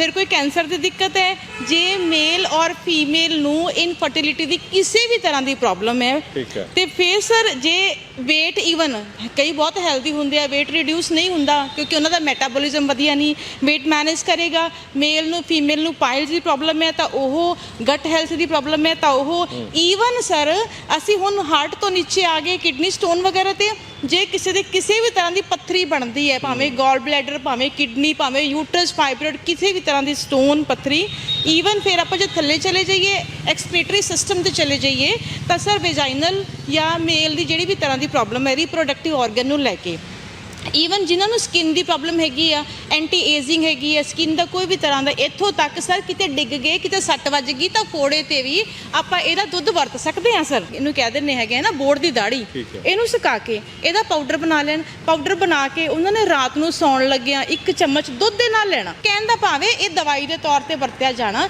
ਫਿਰ ਕੋਈ ਕੈਂਸਰ ਦੀ ਦਿੱਕਤ ਹੈ ਜੇ ਮੇਲ ਔਰ ਫੀਮੇਲ ਨੂੰ ਇਨਫਰਟੀਲਿਟੀ ਦੀ ਕਿਸੇ ਵੀ ਤਰ੍ਹਾਂ ਦੀ ਪ੍ਰੋਬਲਮ ਹੈ ਠੀਕ ਹੈ। ਤੇ ਫਿਰ ਸਰ ਜੇ weight ਇਵਨ ਕਈ ਬਹੁਤ ਹੈਲਦੀ ਹੁੰਦੇ ਆ weight ਰਿਡਿਊਸ ਨਹੀਂ ਹੁੰਦਾ ਕਿਉਂਕਿ ਉਹਨਾਂ ਦਾ ਮੈਟਾਬੋਲਿਜ਼ਮ ਵਧੀਆ ਨਹੀਂ weight ਮੈਨੇਜ ਕਰੇਗਾ ਮੇਲ ਨੂੰ ਫੀਮੇਲ ਨੂੰ ਪਾਇਲਸ ਦੀ ਪ੍ਰੋਬਲਮ ਹੈ ਤਾਂ ਉਹ ਗਟ ਹੈਲਥ ਦੀ ਪ੍ਰੋਬਲਮ ਹੈ ਤਾਂ ਉਹ ਈਵਨ ਸਰ ਅਸੀਂ ਹੁਣ ਹਾਰਟ ਤੋਂ ਨੀਚੇ ਆ ਗਏ ਕਿਡਨੀ ਸਟੋਨ ਵਗੈਰਾ ਤੇ ਜੇ ਕਿਸੇ ਦੇ ਕਿਸੇ ਵੀ ਤਰ੍ਹਾਂ ਦੀ ਪੱਥਰੀ ਬਣਦੀ ਹੈ ਭਾਵੇਂ ਗਾਲ ਬਲੈਡਰ ਭਾਵੇਂ ਕਿਡਨੀ ਭਾਵੇਂ ਯੂਟਰਸ ਫਾਈਬਰੋਇਡ ਕਿਸੇ ਵੀ ਤਰ੍ਹਾਂ ਦੀ ਸਟੋਨ ਪੱਥਰੀ ਈਵਨ ਫਿਰ ਆਪਾਂ ਜੇ ਥੱਲੇ ਚਲੇ ਜਾਈਏ ਐਕਸਪੀਰੇਟਰੀ ਸਿਸਟਮ ਤੇ ਚਲੇ ਜਾਈਏ, ਤਾਂ ਸਰ ਵੈਜਾਈਨਲ ਜਾਂ ਮੇਲ ਦੀ ਜਿਹੜੀ ਵੀ ਤਰ੍ਹਾਂ ਦੀ ਪ੍ਰੋਬਲਮ ਹੈ ਰੀਪਰੋਡਕਟਿਵ ਆਰਗਨ ਨੂੰ ਲੈ ਕੇ। ਈਵਨ ਜਿਨ੍ਹਾਂ ਨੂੰ ਸਕਿਨ ਦੀ ਪ੍ਰੋਬਲਮ ਹੈਗੀ ਆ ਐਂਟੀ ਏਜਿੰਗ ਹੈਗੀ ਆ ਸਕਿਨ ਦਾ ਕੋਈ ਵੀ ਤਰ੍ਹਾਂ ਦਾ ਇੱਥੋਂ ਤੱਕ ਸਰ ਕਿਤੇ ਡਿੱਗ ਗਏ ਕਿਤੇ ਸੱਟ ਵੱਜ ਗਈ ਤਾਂ ਫੋੜੇ ਤੇ ਵੀ ਆਪਾਂ ਇਹਦਾ ਦੁੱਧ ਵਰਤ ਸਕਦੇ ਆ ਸਰ ਇਹਨੂੰ ਕਹਿ ਦਿੰਦੇ ਹੈਗੇ ਆ ਨਾ ਬੋੜ ਦੀ ਦਾੜੀ। ਇਹਨੂੰ ਸੁਕਾ ਕੇ ਇਹਦਾ ਪਾਊਡਰ ਬਣਾ ਲੈਣ। ਪਾਊਡਰ ਬਣਾ ਕੇ ਉਹਨਾਂ ਨੇ ਰਾਤ ਨੂੰ ਸੌਣ ਲੱਗਿਆਂ ਇੱਕ ਚਮਚ ਦੁੱਧ ਦੇ ਨਾਲ ਲੈਣਾ। ਕਹਿਣ ਦਾ ਭਾਵੇਂ ਇਹ ਦਵਾਈ ਦੇ ਤੌਰ ਤੇ ਵਰਤਿਆ ਜਾਣਾ।